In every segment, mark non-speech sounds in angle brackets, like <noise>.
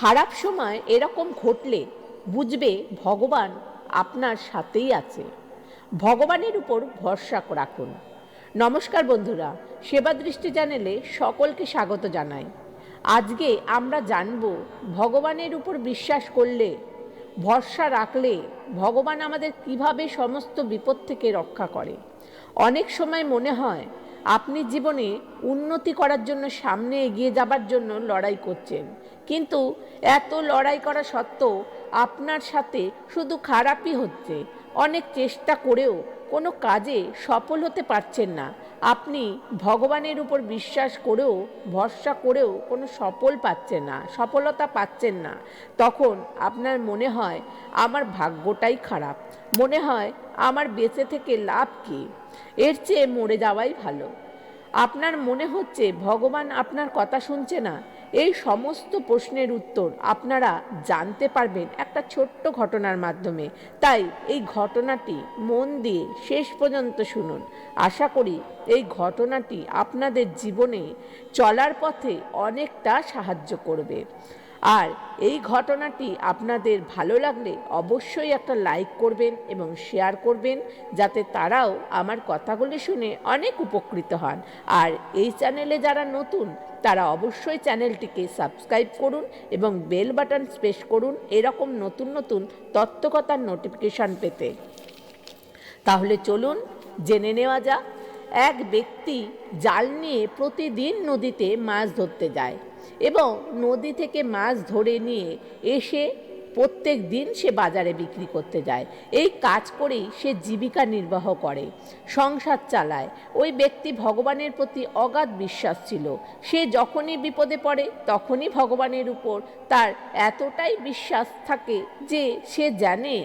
খারাপ সময় এরকম ঘটলে বুঝবে ভগবান আপনার সাথেই আছে। ভগবানের উপর ভরসা রাখুন। নমস্কার বন্ধুরা, সেবা দৃষ্টি চ্যানেলে সকলকে স্বাগত জানাই। আজকে আমরা জানব ভগবানের উপর বিশ্বাস করলে, ভরসা রাখলে ভগবান আমাদের কীভাবে সমস্ত বিপদ থেকে রক্ষা করে। অনেক সময় মনে হয় আপনি জীবনে উন্নতি করার জন্য সামনে এগিয়ে যাবার জন্য লড়াই করছেন কিন্তু এত লড়াই করা সত্ত্বেও আপনার সাথে শুধু খারাপই হচ্ছে। অনেক চেষ্টা করেও কোনো কাজে সফল হতে পারছেন না। আপনি ভগবানের উপর বিশ্বাস করেও, ভরসা করেও কোনো সফল পাচ্ছেন না, সফলতা পাচ্ছেন না। তখন আপনার মনে হয়, আমার ভাগ্যটাই খারাপ। মনে হয়, আমার বেঁচে থেকে লাভ কী? এর চেয়ে মরে যাওয়াই ভালো। আপনার মনে হচ্ছে, ভগবান আপনার কথা শুনছে না? এই সমস্ত প্রশ্নের উত্তর আপনারা জানতে পারবেন একটা ছোট্ট ঘটনার মাধ্যমে। তাই এই ঘটনাটি মন দিয়ে শেষ পর্যন্ত শুনুন। আশা করি এই ঘটনাটি আপনাদের জীবনে চলার পথে অনেকটা সাহায্য করবে। আর এই ঘটনাটি আপনাদের ভালো লাগলে অবশ্যই একটা লাইক করবেন এবং শেয়ার করবেন, যাতে তারাও আমার কথাগুলি শুনে অনেক উপকৃত হন। আর এই চ্যানেলে যারা নতুন তারা অবশ্যই চ্যানেলটিকে সাবস্ক্রাইব করুন এবং বেল বাটন স্পেস করুন এরকম নতুন নতুন তত্ত্বকতার নোটিফিকেশান পেতে। তাহলে চলুন জেনে নেওয়া যাক, এক ব্যক্তি জাল নিয়ে প্রতিদিন নদীতে মাছ ধরতে যায় এবং নদী থেকে মাছ ধরে নিয়ে এসে প্রত্যেক দিন সে বাজারে বিক্রি করতে যায়। এই কাজ করেই সে জীবিকা নির্বাহ করে, সংসার চালায়। ওই ব্যক্তি ভগবানের প্রতি অগাধ বিশ্বাস ছিল। সে যখনই বিপদে পড়ে, তখনই ভগবানের উপর তার এতটাই বিশ্বাস থাকে যে সে জানে,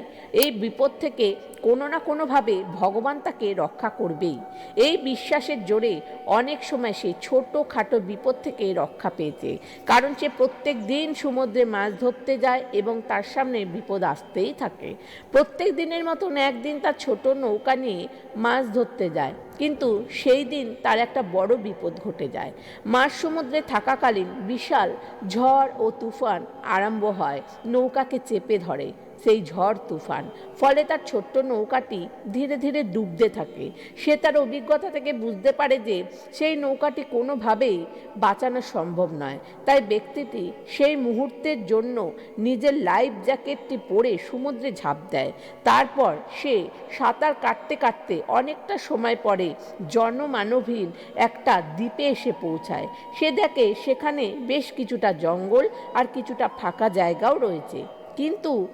এই বিপদ থেকে কোনো না কোনোভাবে ভগবান তাকে রক্ষা করবেই। এই বিশ্বাসের জোরে অনেক সময় সে ছোটো খাটো বিপদ থেকে রক্ষা পেয়েছে কারণ সে প্রত্যেক দিন সমুদ্রে মাছ ধরতে যায় এবং তার সামনে বিপদ আসতেই থাকে। প্রত্যেক দিনের মতন একদিন তার ছোট নৌকা নিয়ে মাছ ধরতে যায়। কিন্তু সেই দিন তার একটা বড় বিপদ ঘটে যায়। মাঝ সমুদ্রে থাকাকালীন বিশাল ঝড় ও তুফান আরম্ভ হয়। নৌকাকে চেপে ধরে। সেই ঝড় তুফান। ফলে তার ছোট্ট নৌকাটি ধীরে ধীরে ডুবতে থাকে। সে তার অভিজ্ঞতা থেকে বুঝতে পারে যে সেই নৌকাটি কোনোভাবেই বাঁচানো সম্ভব নয়। তাই ব্যক্তিটি সেই মুহূর্তের জন্য নিজের লাইফ জ্যাকেটটি পরে সমুদ্রে ঝাঁপ দেয়। তারপর সে সাঁতার কাটতে কাটতে অনেকটা সময় পরে জনমানবহীন একটা দ্বীপে এসে পৌঁছায়। সে দেখে সেখানে বেশ কিছুটা জঙ্গল আর কিছুটা ফাঁকা জায়গাও রয়েছে। কিন্তু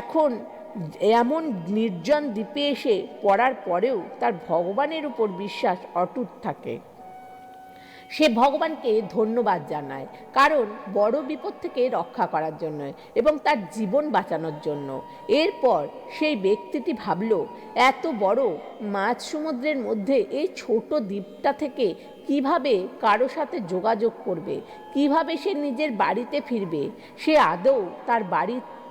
এখন এমন নির্জন দ্বীপে এসে পড়ার পরেও তার ভগবানের উপর বিশ্বাস অটুট থাকে। সে ভগবানকে ধন্যবাদ জানায়, কারণ বড় বিপদ থেকে রক্ষা করার জন্য এবং তার জীবন বাঁচানোর জন্য। এরপর সেই ব্যক্তিটি ভাবল, এত বড় মাছ সমুদ্রের মধ্যে এই ছোট দ্বীপটা থেকে কীভাবে কারও সাথে যোগাযোগ করবে? কীভাবে সে নিজের বাড়িতে ফিরবে? সে আদৌ তার বাড়ি ফিরতে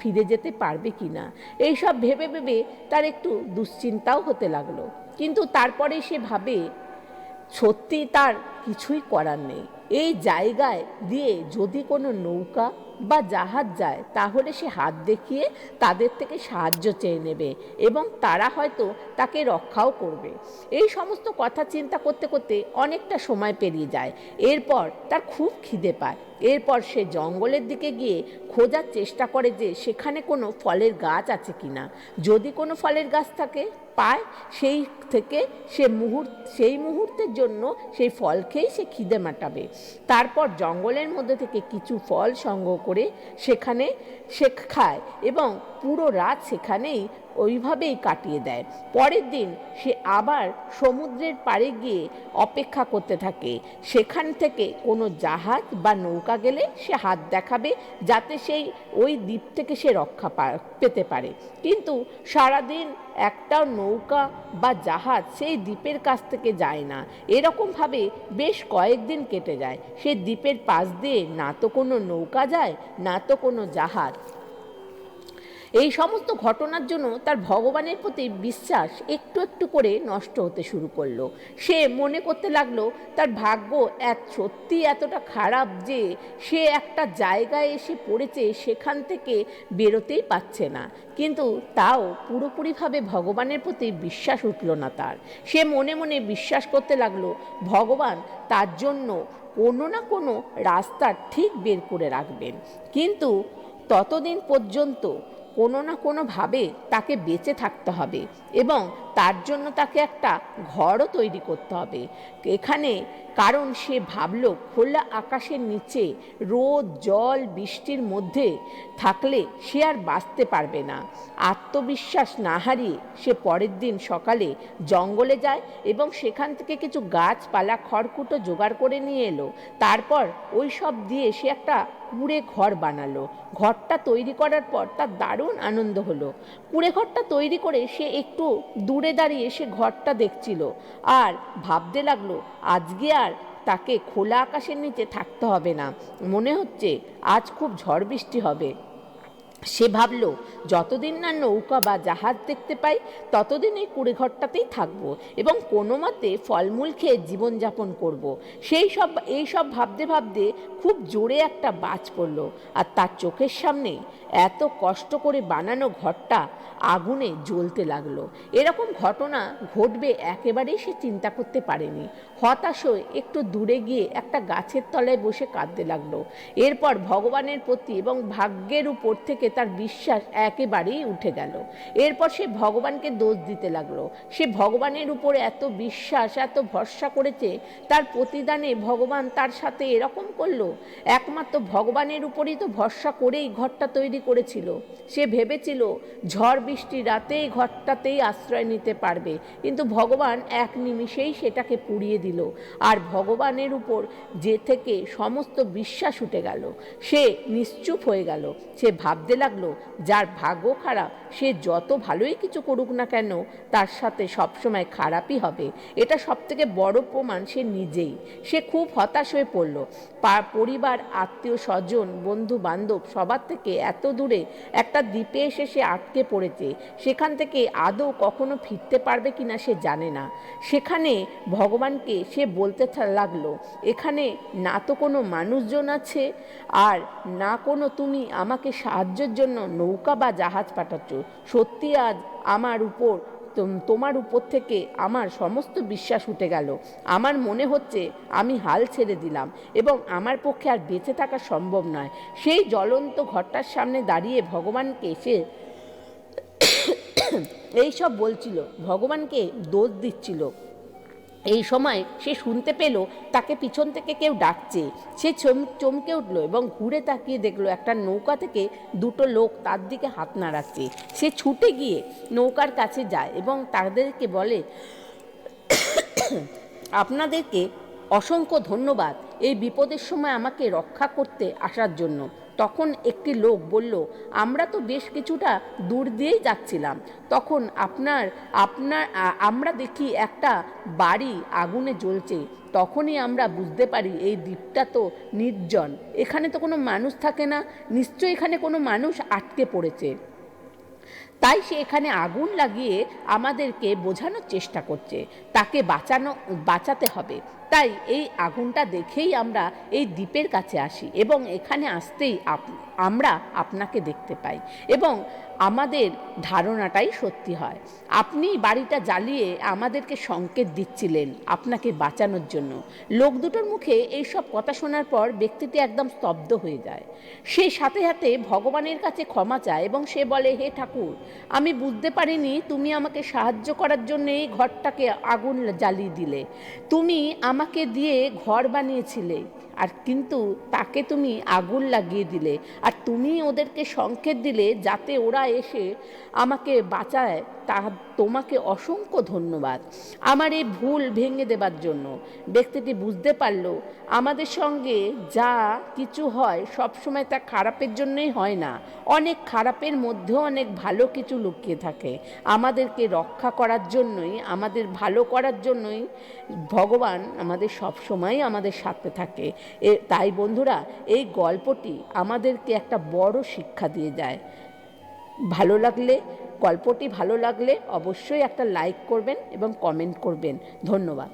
ফিরে যেতে পারবে কি না এইসব ভেবে ভেবে তার একটু দুশ্চিন্তাও হতে লাগল। কিন্তু তারপরে সে ভাবে, সত্যি তার কিছুই করার নেই। এই জায়গায় দিয়ে যদি কোনো নৌকা বা জাহাজ যায়, তাহলে সে হাত দেখিয়ে তাদের থেকে সাহায্য চেয়ে নেবে এবং তারা হয়তো তাকে রক্ষাও করবে। এই সমস্ত কথা চিন্তা করতে করতে অনেকটা সময় পেরিয়ে যায়। এরপর তার খুব খিদে পায়। এরপর সে জঙ্গলের দিকে গিয়ে খোঁজার চেষ্টা করে যে সেখানে কোনো ফলের গাছ আছে কি না যদি কোনো ফলের গাছ থাকে, পায়, সেই থেকে সে মুহূর্ত সেই মুহূর্তের জন্য সেই ফল খেয়েই সে খিদে মাটাবে। তারপর জঙ্গলের মধ্যে থেকে কিছু ফল সংগ্রহ করে সেখানে সে খায় এবং পুরো রাত সেখানেই ওইভাবেই কাটিয়ে দেয়। পরের দিন সে আবার সমুদ্রের পাড়ে গিয়ে অপেক্ষা করতে থাকে। সেখান থেকে কোনো জাহাজ বা নৌকা গেলে সে হাত দেখাবে যাতে সেই ওই দ্বীপ থেকে সে রক্ষা পেতে পারে। কিন্তু সারাদিন একটাও নৌকা বা জাহাজ সেই দ্বীপের কাছ থেকে যায় না। এরকমভাবে বেশ কয়েকদিন কেটে যায়। সে দ্বীপের পাশ দিয়ে না তো কোনো নৌকা যায়, না তো কোনো জাহাজ। এই সমস্ত ঘটনার জন্য তার ভগবানের প্রতি বিশ্বাস একটু একটু করে নষ্ট হতে শুরু করল। সে মনে করতে লাগল, তার ভাগ্য এত সত্যি এতটা খারাপ যে সে একটা জায়গায় এসে পড়েছে, সেখান থেকে বেরোতেই পাচ্ছে না। কিন্তু তাও পুরোপুরিভাবে ভগবানের প্রতি বিশ্বাস উঠল না তার। সে মনে মনে বিশ্বাস করতে লাগল, ভগবান তার জন্য কোনো না কোনো রাস্তা ঠিক বের করে রাখবেন। কিন্তু ততদিন পর্যন্ত কোনো না কোনোভাবে তাকে বেঁচে থাকতে হবে এবং তার জন্য তাকে একটা ঘরও তৈরি করতে হবে। এখানে কারণ সে ভাবলো, খোলা আকাশের নিচে রোদ, জল, বৃষ্টির মধ্যে থাকলে সে আর বাঁচতে পারবে না। আত্মবিশ্বাস না হারিয়ে সে পরের দিন সকালে জঙ্গলে যায় এবং সেখান থেকে কিছু গাছপালা, খড়কুটো জোগাড় করে নিয়ে এলো। তারপর ওই সব দিয়ে সে একটা কুড়ে ঘর বানালো। ঘরটা তৈরি করার পর তার দারুণ আনন্দ হলো। কুড়ে ঘরটা তৈরি করে সে একটু দূরে দাঁড়িয়ে সে ঘরটা দেখছিল। আর ভাবতে লাগল, আজকে আর তাকে খোলা আকাশের নিচে থাকতে হবে না। মনে হচ্ছে আজ খুব ঝড় বৃষ্টি হবে। সে ভাবল, যতদিন না নৌকা বা জাহাজ দেখতে পাই, ততদিন এই কুড়েঘরটাতেই থাকব এবং কোনো মতে ফলমূল খেয়ে জীবনযাপন করব। সেই সব, এই সব ভাবতে ভাবতে খুব জোরে একটা বাজ পড়ল আর তার চোখের সামনে এত কষ্ট করে বানানো ঘরটা আগুনে জ্বলতে লাগল। এরকম ঘটনা ঘটবে একেবারেই সে চিন্তা করতে পারেনি। হতাশ হয়ে একটু দূরে গিয়ে একটা গাছের তলায় বসে কাঁদতে লাগল। এরপর ভগবানের প্রতি এবং ভাগ্যের উপর থেকে তার বিশ্বাস একেবারেই উঠে গেল। এরপর সে ভগবানকে দোষ দিতে লাগল। সে ভগবানের উপরে এত বিশ্বাস, এত ভরসা করেছে, তার প্রতিদানে ভগবান তার সাথে এরকম করল। একমাত্র ভগবানের উপরেই তো ভরসা করেই ঘরটা তৈরি করেছিল। সে ভেবেছিল, ঝড় বৃষ্টি রাতেই ঘরটাতেই আশ্রয় নিতে পারবে। কিন্তু ভগবান এক নিমিষেই সেটাকে পুড়িয়ে দিল। আর ভগবানের উপর যে থেকে সমস্ত বিশ্বাস উঠে গেল, সে নিশ্চুপ হয়ে গেল। সে ভাবতে লাগল। যার ভাগ্য খারাপ, সে যত ভালোই কিছু করুক না কেন, তার সাথে সবসময় খারাপই হবে। এটা সবথেকে বড় প্রমাণ সে নিজেই। সে খুব হতাশ হয়ে পড়ল। পরিবার, আত্মীয় স্বজন বন্ধু বান্ধব সবার থেকে এত দূরে একটা দ্বীপে এসে সে আটকে পড়েছে। সেখান থেকে আদৌ কখনো ফিরতে পারবে কিনা সে জানে না। সেখানে ভগবানকে সে বলতে লাগল, এখানে না তো কোনো মানুষজন আছে, আর না কোনো তুমি আমাকে সাহায্যের জন্য নৌকা বা জাহাজ পাঠাচ্ছ। সত্যি আজ আমার উপর, তোম- তোমার উপর থেকে আমার সমস্ত বিশ্বাস উঠে গেল। আমার মনে হচ্ছে আমি হাল ছেড়ে দিলাম এবং আমার পক্ষে আর বেঁচে থাকা সম্ভব নয়। সেই জ্বলন্ত ঘরটার সামনে দাঁড়িয়ে ভগবানকে সে <coughs> এই সব বলছিল। ভগবানকে দোষ দিচ্ছিল। এই সময় সে শুনতে পেল, তাকে পিছন থেকে কেউ ডাকছে। সে চম, চমকে উঠল এবং ঘুরে তাকিয়ে দেখল একটা নৌকা থেকে দুটো লোক তার দিকে হাত নাড়াচ্ছে। সে ছুটে গিয়ে নৌকার কাছে যায় এবং তাদেরকে বলে, আপনাদেরকে অসংখ্য ধন্যবাদ এই বিপদের সময় আমাকে রক্ষা করতে আসার জন্য। তখন একটি লোক বলল, আমরা তো বেশ কিছুটা দূর দিয়েই যাচ্ছিলাম। তখন আপনার আপনার আমরা দেখি একটা বাড়ি আগুনে জ্বলছে। তখনই আমরা বুঝতে পারি এই দ্বীপটা তো নির্জন। এখানে তো কোনো মানুষ থাকে না। নিশ্চয়ই এখানে কোনো মানুষ আটকে পড়েছে। তাই সে এখানে আগুন লাগিয়ে আমাদেরকে বোঝানোর চেষ্টা করছে। তাকে বাঁচানো, বাঁচাতে হবে। তাই এই আগুনটা দেখেই আমরা এই দ্বীপের কাছে আসি এবং এখানে আসতেই আমরা আপনাকে দেখতে পাই এবং আমাদের ধারণাটাই সত্যি হয়। আপনি বাড়িটা জ্বালিয়ে আমাদেরকে সংকেত দিচ্ছিলেন আপনাকে বাঁচানোর জন্য। লোক দুটোর মুখে এই সব কথা শোনার পর ব্যক্তিটি একদম স্তব্ধ হয়ে যায়। সে সাথে সাথে ভগবানের কাছে ক্ষমা চায় এবং সে বলে, হে ঠাকুর, আমি বুঝতে পারিনি তুমি আমাকে সাহায্য করার জন্য এই ঘরটাকে আগুন জ্বালিয়ে দিলে। তুমি আমাকে দিয়ে ঘর বানিয়েছিলে। আর কিন্তু তাকে তুমি আগুন লাগিয়ে দিলে, আর তুমি ওদেরকে সংকেত দিলে যাতে ওরা এসে আমাকে বাঁচায়। তা তোমাকে অসংখ্য ধন্যবাদ। আমার এই ভুল ভেঙে দেবার জন্য। ব্যক্তিটি বুঝতে পারল, আমাদের সঙ্গে যা কিছু হয় সবসময় তা খারাপের জন্যই হয় না। অনেক খারাপের মধ্যেও অনেক ভালো কিছু লুকিয়ে থাকে। আমাদেরকে রক্ষা করার জন্যই, আমাদের ভালো করার জন্যই ভগবান আমাদের সবসময় আমাদের সাথে থাকে। এ, তাই বন্ধুরা, এই গল্পটি আমাদেরকে একটা বড় শিক্ষা দিয়ে যায়। ভালো লাগলে, গল্পটি ভালো লাগলে অবশ্যই একটা লাইক করবেন এবং কমেন্ট করবেন। ধন্যবাদ।